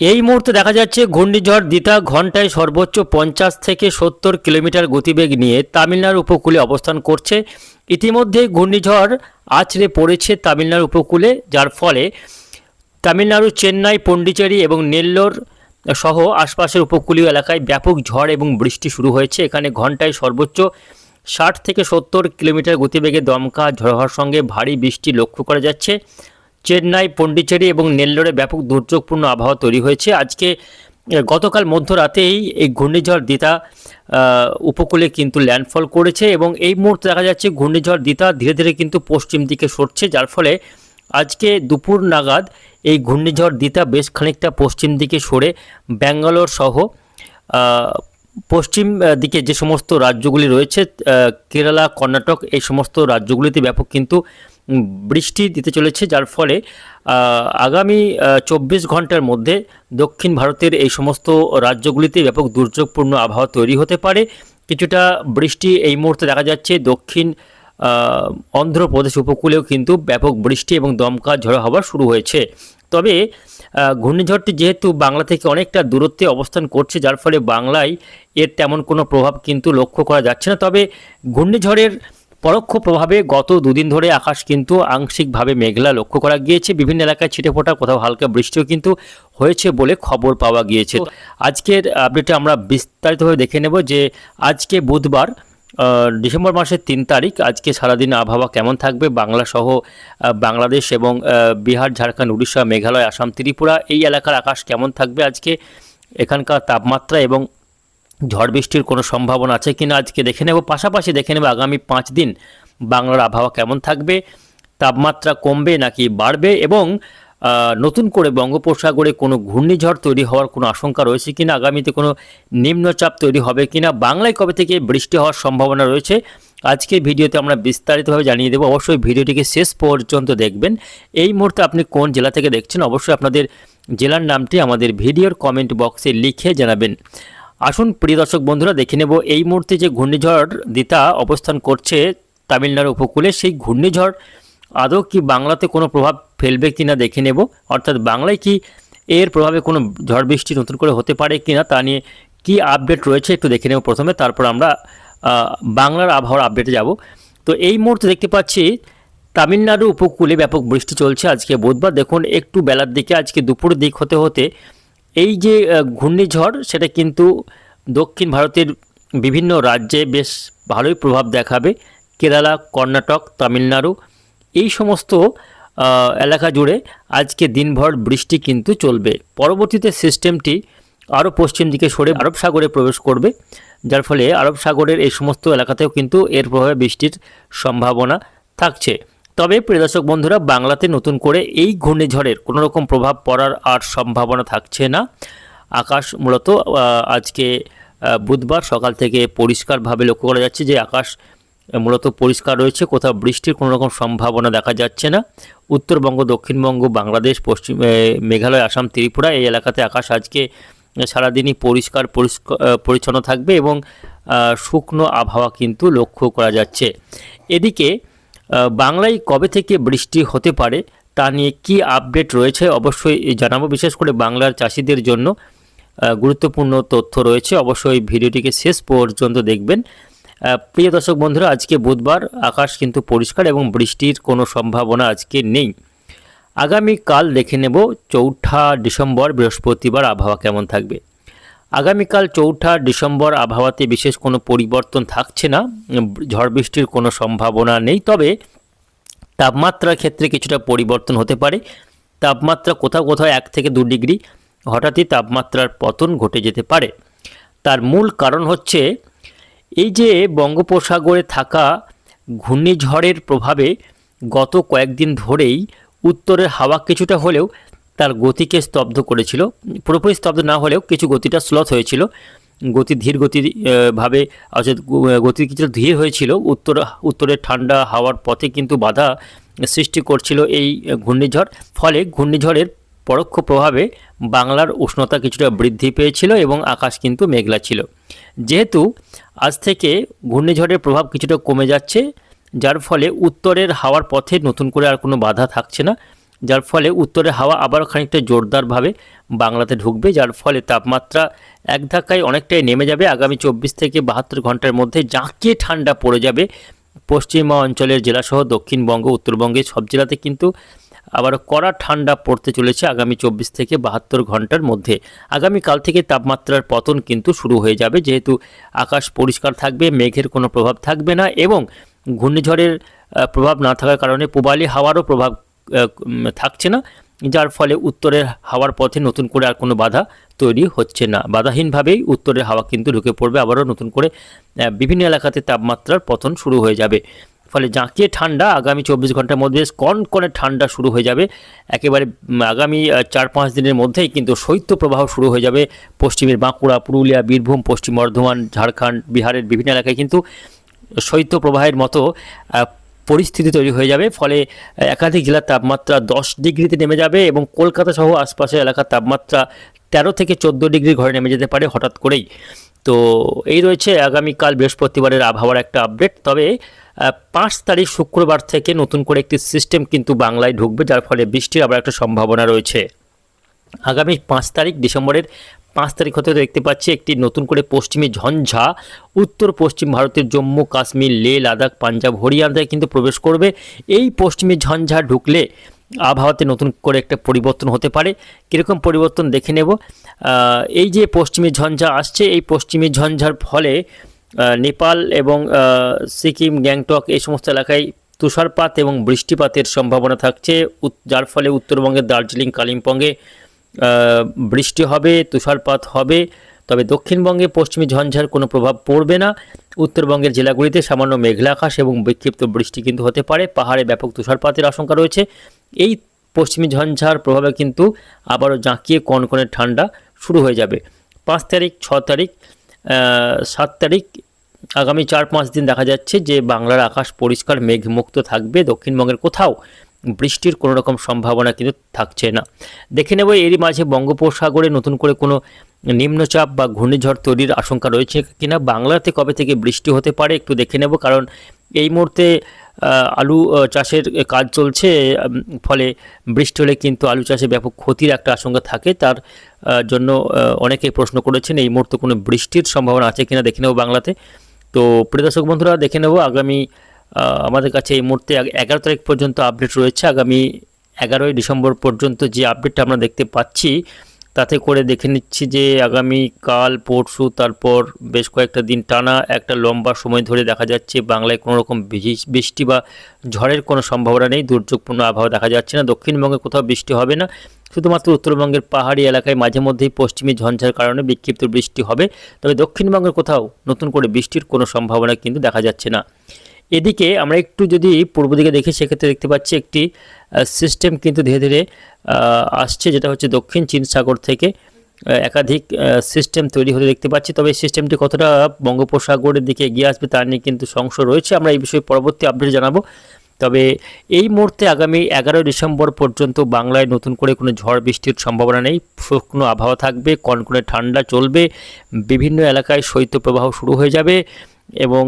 এই মুহূর্তে দেখা যাচ্ছে ঘূর্ণিঝড় দিতা ঘন্টায় সর্বোচ্চ পঞ্চাশ থেকে সত্তর কিলোমিটার গতিবেগ নিয়ে তামিলনাড়ু উপকূলে অবস্থান করছে। ইতিমধ্যে ঘূর্ণিঝড় আছড়ে পড়েছে তামিলনাড়ু উপকূলে, যার ফলে তামিলনাড়ু, চেন্নাই, পন্ডিচেরি এবং নেল্লোর সহ আশপাশের উপকূলীয় এলাকায় ব্যাপক ঝড় এবং বৃষ্টি শুরু হয়েছে। এখানে ঘন্টায় সর্বোচ্চ ষাট থেকে সত্তর কিলোমিটার গতিবেগে দমকা ঝড় হওয়ার সঙ্গে ভারী বৃষ্টি লক্ষ্য করা যাচ্ছে। চেন্নাই, পন্ডিচেরি এবং নেল্লোরে ব্যাপক দুর্যোগপূর্ণ আবহাওয়া তৈরি হয়েছে। আজকে গতকাল মধ্যরাতেই এই ঘূর্ণিঝড় দিতা উপকূলে কিন্তু ল্যান্ডফল করেছে এবং এই মুহূর্তে দেখা যাচ্ছে ঘূর্ণিঝড় দিতা ধীরে ধীরে কিন্তু পশ্চিম দিকে সরছে, যার ফলে আজকে দুপুর নাগাদ এই ঘূর্ণিঝড় দিতা বেশ খানিকটা পশ্চিম দিকে সরে ব্যাঙ্গালোর সহ পশ্চিম দিকে যে সমস্ত রাজ্যগুলি রয়েছে কেরালা, কর্ণাটক এই সমস্ত রাজ্যগুলিতে ব্যাপক কিন্তু বৃষ্টি দিতে চলেছে, যার ফলে আগামী চব্বিশ ঘণ্টার মধ্যে দক্ষিণ ভারতের এই সমস্ত রাজ্যগুলিতে ব্যাপক দুর্যোগপূর্ণ আবহাওয়া তৈরি হতে পারে। কিছুটা বৃষ্টি এই মুহূর্তে দেখা যাচ্ছে, দক্ষিণ অন্ধ্রপ্রদেশ উপকূলেও কিন্তু ব্যাপক বৃষ্টি এবং দমকা ঝড়ো হওয়া শুরু হয়েছে। তবে ঘূর্ণিঝড়টি যেহেতু বাংলা থেকে অনেকটা দূরত্বে অবস্থান করছে, যার ফলে বাংলায় এর তেমন কোনো প্রভাব কিন্তু লক্ষ্য করা যাচ্ছে না। তবে, ঘূর্ণিঝড়ের পরোক্ষ প্রভাবে গত দুদিন ধরে আকাশ কিন্তু আংশিকভাবে মেঘলা লক্ষ্য করা গিয়েছে। বিভিন্ন এলাকায় ছিটেফোঁটা কোথাও হালকা বৃষ্টিও কিন্তু হয়েছে বলে খবর পাওয়া গিয়েছে। আজকের আপডেটে আমরা বিস্তারিতভাবে দেখে নেব যে আজকে বুধবার ডিসেম্বর মাসের তিন তারিখ, আজকে সারাদিন আবহাওয়া কেমন থাকবে? বাংলা সহ বাংলাদেশ এবং বিহার, ঝাড়খণ্ড, উড়িষ্যা, মেঘালয়, আসাম, ত্রিপুরা, এই এলাকার আকাশ কেমন থাকবে আজকে? এখানকার তাপমাত্রা এবং ঝড় বৃষ্টির কোনো সম্ভাবনা আছে কি না আজকে দেখে নেব। পাশাপাশি দেখে নেব আগামী পাঁচ দিন বাংলার আবহাওয়া কেমন থাকবে, তাপমাত্রা কমবে নাকি বাড়বে এবং নতুন করে বঙ্গোপসাগরে কোনো ঘূর্ণিঝড় তৈরি হওয়ার কোনো আশঙ্কা রয়েছে কিনা, আগামীতে কোনো নিম্নচাপ তৈরি হবে কিনা, বাংলায় কবে থেকে বৃষ্টি হওয়ার সম্ভাবনা রয়েছে, আজকের ভিডিওতে আমরা বিস্তারিতভাবে জানিয়ে দেবো। অবশ্যই ভিডিওটিকে শেষ পর্যন্ত দেখবেন। এই মুহূর্তে আপনি কোন জেলা থেকে দেখছেন, অবশ্যই আপনাদের জেলার নামটি আমাদের ভিডিওর কমেন্ট বক্সে লিখে জানাবেন। আসুন প্রিয় দর্শক বন্ধুরা, দেখে নেব এই মুহূর্তে যে ঘূর্ণিঝড় দিতা অবস্থান করছে তামিলনাড়ু উপকূলে, সেই ঘূর্ণিঝড় আদৌ কি বাংলাতে কোনো প্রভাব ফেলবে কিনা দেখে নেব। অর্থাৎ বাংলায় কি এর প্রভাবে কোনো ঝড় বৃষ্টি নতুন করে হতে পারে কি না তা নিয়ে কি আপডেট রয়েছে একটু দেখে নেব প্রথমে, তারপর আমরা বাংলার আবহাওয়ার আপডেটে যাব। তো এই মুহূর্তে দেখতে পাচ্ছি তামিলনাড়ু উপকূলে ব্যাপক বৃষ্টি চলছে আজকে বুধবার। দেখুন, একটু বেলার দিকে আজকে দুপুরের দিক হতে হতে এই যে ঘূর্ণিঝড়, সেটা কিন্তু দক্ষিণ ভারতের বিভিন্ন রাজ্যে বেশ ভালোই প্রভাব দেখাবে। কেরালা, কর্ণাটক, তামিলনাড়ু, এই সমস্ত এলাকা জুড়ে আজকে দিনভর বৃষ্টি কিন্তু চলবে। পরবর্তীতে সিস্টেমটি আরও পশ্চিম দিকে সরে আরব সাগরে প্রবেশ করবে, যার ফলে আরব সাগরের এই সমস্ত এলাকাতেও কিন্তু এর প্রভাবে বৃষ্টির সম্ভাবনা থাকছে। তবে প্রিয় দর্শক বন্ধুরা, বাংলাতে নতুন করে এই ঘূর্ণিঝড়ের কোনো রকম প্রভাব পড়ার আর সম্ভাবনা থাকছে না। আকাশ মূলত আজকে বুধবার সকাল থেকে পরিষ্কারভাবে লক্ষ্য করা যাচ্ছে যে আকাশ মূলত পরিষ্কার রয়েছে, কোথাও বৃষ্টির কোনো রকম সম্ভাবনা দেখা যাচ্ছে না। উত্তরবঙ্গ, দক্ষিণবঙ্গ, বাংলাদেশ, পশ্চিম মেঘালয়, আসাম, ত্রিপুরা এই এলাকাতে আকাশ আজকে সারাদিনই পরিষ্কার পরিষ্কার পরিচ্ছন্ন থাকবে এবং শুকনো আবহাওয়া কিন্তু লক্ষ্য করা যাচ্ছে। এদিকে বাংলায় কবে থেকে বৃষ্টি হতে পারে তা নিয়ে কি আপডেট রয়েছে অবশ্যই জানাব। বিশেষ করে বাংলার চাষিদের জন্য গুরুত্বপূর্ণ তথ্য রয়েছে। অবশ্যই ভিডিওটিকে শেষ পর্যন্ত দেখবেন। প্রিয় দর্শক বন্ধুরা, আজকে বুধবার আকাশ কিন্তু পরিষ্কার এবং বৃষ্টির কোনো সম্ভাবনা আজকে নেই। আগামীকাল দেখে নেব, চৌঠা ডিসেম্বর বৃহস্পতিবার আবহাওয়া কেমন থাকবে। আগামীকাল চৌঠা ডিসেম্বর আবহাওয়াতে বিশেষ কোনো পরিবর্তন থাকছে না। ঝড় বৃষ্টির কোনো সম্ভাবনা নেই, তবে তাপমাত্রার ক্ষেত্রে কিছুটা পরিবর্তন হতে পারে। তাপমাত্রা কোথাও কোথাও এক থেকে দু ডিগ্রি, হঠাৎই তাপমাত্রার পতন ঘটে যেতে পারে। তার মূল কারণ হচ্ছে এই যে বঙ্গোপসাগরে থাকা ঘূর্ণিঝড়ের প্রভাবে গত কয়েকদিন ধরেই উত্তরের হাওয়া কিছুটা হলেও তার গতিকে স্তব্ধ করেছিল। পুরোপুরি স্তব্ধ না হলেও কিছু গতিটা স্লথ হয়েছিল। গতি ধীর গতি আহ, ভাবে অর্থাৎ গতি কিছুটা ধীর হয়েছিল। উত্তর উত্তরের ঠান্ডা হাওয়ার পথে কিন্তু বাধা সৃষ্টি করছিল এই ঘূর্ণিঝড়। ফলে ঘূর্ণিঝড়ের পরোক্ষ প্রভাবে বাংলার উষ্ণতা কিছুটা বৃদ্ধি পেয়েছিল এবং আকাশ কিন্তু মেঘলা ছিল। যেহেতু আজ থেকে ঘূর্ণিঝড়ের প্রভাব কিছুটা কমে যাচ্ছে যার ফলে উত্তরের হাওয়ার পথে নতুন করে আর কোনো বাধা থাকছে না। যার ফলে উত্তরে হাওয়া আবার খানিকটা জোরদারভাবে বাংলাতে ঢুকবে, যার ফলে তাপমাত্রা এক ধাক্কায় অনেকটাই নেমে যাবে। আগামী চব্বিশ থেকে বাহাত্তর ঘণ্টার মধ্যে জাঁকিয়ে ঠান্ডা পড়ে যাবে, পশ্চিমা অঞ্চলের জেলাসহ দক্ষিণবঙ্গ, উত্তরবঙ্গের সব জেলাতে কিন্তু আবার কড়া ঠান্ডা পড়তে চলেছে আগামী চব্বিশ থেকে বাহাত্তর ঘণ্টার মধ্যে। আগামীকাল থেকে তাপমাত্রার পতন কিন্তু শুরু হয়ে যাবে, যেহেতু আকাশ পরিষ্কার থাকবে, মেঘের কোনো প্রভাব থাকবে না এবং ঘূর্ণিঝড়ের প্রভাব না থাকার কারণে পূবালি হাওয়ারও প্রভাব থাকছে না, যার ফলে উত্তরের হাওয়ার পথে নতুন করে আর কোনো বাধা তৈরি হচ্ছে না। বাধাহীনভাবেই উত্তরের হাওয়া কিন্তু ঢুকে পড়বে, আবারও নতুন করে বিভিন্ন এলাকাতে তাপমাত্রার পতন শুরু হয়ে যাবে। ফলে জাঁকিয়ে ঠান্ডা আগামী চব্বিশ ঘণ্টার মধ্যে কনকনে ঠান্ডা শুরু হয়ে যাবে। একেবারে আগামী চার পাঁচ দিনের মধ্যেই কিন্তু শৈত্যপ্রবাহ শুরু হয়ে যাবে। পশ্চিমের বাঁকুড়া, পুরুলিয়া, বীরভূম, পশ্চিম বর্ধমান, ঝাড়খণ্ড, বিহারের বিভিন্ন এলাকায় কিন্তু শৈত্যপ্রবাহের মতো পরিস্থিতি তৈরি হয়ে যাবে, ফলে একাধিক জেলার তাপমাত্রা দশ ডিগ্রিতে নেমে যাবে এবং কলকাতা সহ আশপাশের এলাকার তাপমাত্রা তেরো থেকে চোদ্দ ডিগ্রি ঘরে নেমে যেতে পারে হঠাৎ করেই। তো এই রয়েছে আগামীকাল বৃহস্পতিবারের আবহাওয়ার একটা আপডেট তবে পাঁচ তারিখ শুক্রবার থেকে নতুন করে একটি সিস্টেম কিন্তু বাংলায় ঢুকবে, যার ফলে বৃষ্টির আবার একটা সম্ভাবনা রয়েছে। আগামী পাঁচ তারিখ ডিসেম্বরের পাঁচ তারিখ হতে দেখতে পাচ্ছি একটি নতুন করে পশ্চিমী ঝঞ্ঝা, উত্তর পশ্চিম ভারতের জম্মু, কাশ্মীর লে লাদাখ, পাঞ্জাব, হরিয়ানায় কিন্তু প্রবেশ করবে। এই পশ্চিমী ঝঞ্ঝা ঢুকলে আবহাওয়াতে নতুন করে একটা পরিবর্তন হতে পারে। কীরকম পরিবর্তন দেখে নেব। এই যে পশ্চিমী ঝঞ্ঝা আসছে, এই পশ্চিমী ঝঞ্ঝার ফলে নেপাল এবং সিকিম, গ্যাংটক এই সমস্ত এলাকায় তুষারপাত এবং বৃষ্টিপাতের সম্ভাবনা থাকছে। যার ফলে উত্তরবঙ্গের দার্জিলিং, কালিম্পংয়ে বৃষ্টি হবে, তুষারপাত হবে, তবে দক্ষিণবঙ্গে পশ্চিমী ঝঞ্ঝার কোনো প্রভাব পড়বে না। উত্তরবঙ্গের জেলাগুলিতে সামান্য মেঘলা আকাশ এবং বিক্ষিপ্ত বৃষ্টি কিন্তু হতে পারে। পাহাড়ে ব্যাপক তুষারপাতের আশঙ্কা রয়েছে। এই পশ্চিমী ঝঞ্ঝার প্রভাবে কিন্তু আবারও জাঁকিয়ে কনকনে ঠান্ডা শুরু হয়ে যাবে। পাঁচ তারিখ, ছ তারিখ সাত তারিখ, আগামী চার পাঁচ দিন দেখা যাচ্ছে যে বাংলার আকাশ পরিষ্কার মেঘমুক্ত থাকবে। দক্ষিণবঙ্গের কোথাও বৃষ্টির কোনো রকম সম্ভাবনা কিন্তু থাকছে না। দেখে নেব এরই মাঝে বঙ্গোপসাগরে নতুন করে কোনো নিম্নচাপ বা ঘূর্ণিঝড় তৈরির আশঙ্কা রয়েছে কিনা, বাংলাতে কবে থেকে বৃষ্টি হতে পারে একটু দেখে নেব, কারণ এই মুহূর্তে আলু চাষের কাজ চলছে ফলে বৃষ্টি হলে কিন্তু আলু চাষে ব্যাপক ক্ষতির একটা আশঙ্কা থাকে। তার জন্য অনেকেই প্রশ্ন করেছেন এই মুহূর্তে কোনো বৃষ্টির সম্ভাবনা আছে কিনা দেখে নেব বাংলাতে। তো প্রিয় দর্শক বন্ধুরা, দেখে নেব আগামী আমাদের কাছে এই মুহূর্তে এগারো তারিখ পর্যন্ত আপডেট রয়েছে। আগামী এগারোই ডিসেম্বর পর্যন্ত যে আপডেটটা আমরা দেখতে পাচ্ছি, তাতে করে দেখে নিচ্ছি যে আগামী কাল, পরশু, তারপর বেশ কয়েকটা দিন টানা একটা লম্বা সময় ধরে দেখা যাচ্ছে বাংলায় কোনো রকম বৃষ্টি- বা ঝড়ের কোনো সম্ভাবনা নেই, দুর্যোগপূর্ণ আবহাওয়া দেখা যাচ্ছে না। দক্ষিণবঙ্গে কোথাও বৃষ্টি হবে না, শুধুমাত্র উত্তরবঙ্গের পাহাড়ি এলাকায় মাঝে মধ্যেই পশ্চিমী ঝঞ্ঝার কারণে বিক্ষিপ্ত বৃষ্টি হবে। তবে দক্ষিণবঙ্গের কোথাও নতুন করে বৃষ্টির কোনো সম্ভাবনা কিন্তু দেখা যাচ্ছে না। এদিকে আমরা একটু যদি পূর্ব দিকে দেখি, সেক্ষেত্রে দেখতে পাচ্ছি একটি সিস্টেম কিন্তু ধীরে ধীরে আসছে, যেটা হচ্ছে দক্ষিণ চীন সাগর থেকে একাধিক সিস্টেম তৈরি হতে দেখতে পাচ্ছি। তবে এই সিস্টেমটি কতটা বঙ্গোপসাগরের দিকে এগিয়ে আসবে তা নিয়ে কিন্তু সংশয় রয়েছে। আমরা এই বিষয়ে পরবর্তী আপডেট জানাব। তবে এই মুহূর্তে আগামী এগারোই ডিসেম্বর পর্যন্ত বাংলায় নতুন করে কোনো ঝড় বৃষ্টির সম্ভাবনা নেই। শুকনো আবহাওয়া থাকবে, কনকনে ঠান্ডা চলবে, বিভিন্ন এলাকায় শৈত্যপ্রবাহ শুরু হয়ে যাবে এবং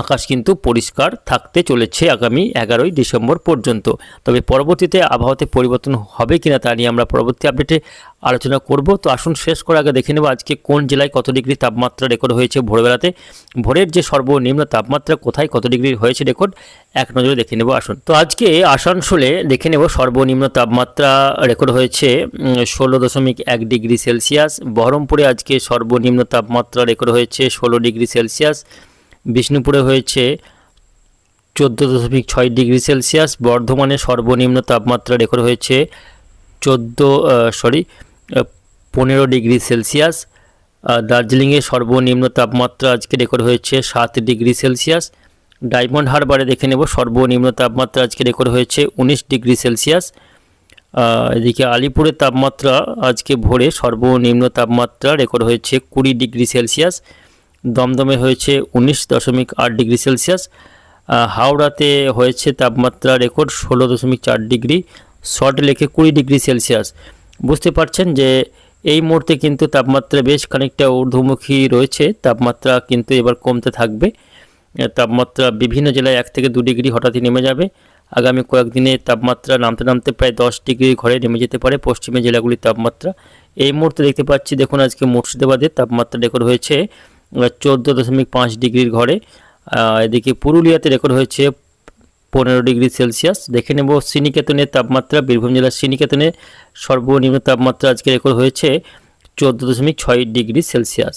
আকাশ কিন্তু পরিষ্কার থাকতে চলেছে আগামী এগারোই ডিসেম্বর পর্যন্ত। তবে পরবর্তীতে আবহাওয়াতে পরিবর্তন হবে কিনা তা নিয়ে আমরা পরবর্তী আপডেটে আলোচনা করব। তো আসুন শেষ করার আগে দেখে নেব আজকে কোন জেলায় কত ডিগ্রি তাপমাত্রা রেকর্ড হয়েছে ভোরবেলাতে। ভোরের যে সর্বনিম্ন তাপমাত্রা কোথায় কত ডিগ্রি হয়েছে রেকর্ড, এক নজরে দেখে নেব, আসুন। তো আজকে আসানসোলে দেখে নেব সর্বনিম্ন তাপমাত্রা রেকর্ড হয়েছে ষোলো দশমিক এক ডিগ্রি সেলসিয়াস। বহরমপুরে আজকে সর্বনিম্ন তাপমাত্রা রেকর্ড হয়েছে ষোলো ডিগ্রি সেলসিয়াস। বিষ্ণুপুরে হয়েছে চোদ্দ দশমিক ছয় ডিগ্রি সেলসিয়াস। বর্ধমানে সর্বনিম্ন তাপমাত্রা রেকর্ড হয়েছে চোদ্দ সরি পনেরো ডিগ্রি সেলসিয়াস। দার্জিলিংয়ে সর্বনিম্ন তাপমাত্রা আজকে রেকর্ড হয়েছে সাত ডিগ্রি সেলসিয়াস। ডায়মন্ড হারবারে দেখে নেব, সর্বনিম্ন তাপমাত্রা আজকে রেকর্ড হয়েছে উনিশ ডিগ্রি সেলসিয়াস। এদিকে আলিপুরের তাপমাত্রা আজকে ভোরে সর্বনিম্ন তাপমাত্রা রেকর্ড হয়েছে কুড়ি ডিগ্রি সেলসিয়াস। দমদমে হয়েছে উনিশ দশমিক আট ডিগ্রি সেলসিয়াস। হাওড়াতে হয়েছে তাপমাত্রা রেকর্ড ষোলো দশমিক চার ডিগ্রি সল্ট লেকে কুড়ি ডিগ্রি সেলসিয়াস। বুঝতে পারছেন যে এই মুহূর্তে কিন্তু তাপমাত্রা বেশ খানিকটা ঊর্ধ্বমুখী রয়েছে, তাপমাত্রা কিন্তু এবার কমতে থাকবে। তাপমাত্রা বিভিন্ন জেলায় এক থেকে দু ডিগ্রি হঠাৎই নেমে যাবে। আগামী কয়েকদিনে তাপমাত্রা নামতে নামতে প্রায় দশ ডিগ্রি ঘরে নেমে যেতে পারে পশ্চিমে জেলাগুলির তাপমাত্রা। এই মুহূর্তে দেখতে পাচ্ছি, দেখুন আজকে মুর্শিদাবাদের তাপমাত্রা রেকর্ড হয়েছে চোদ্দ দশমিক পাঁচ ডিগ্রির ঘরে এদিকে পুরুলিয়াতে রেকর্ড হয়েছে পনেরো ডিগ্রি সেলসিয়াস। দেখে নেব শ্রীনিকেতনের তাপমাত্রা, বীরভূম জেলার শ্রীনিকেতনে সর্বনিম্ন তাপমাত্রা আজকে রেকর্ড হয়েছে চোদ্দ দশমিক ছয় ডিগ্রি সেলসিয়াস।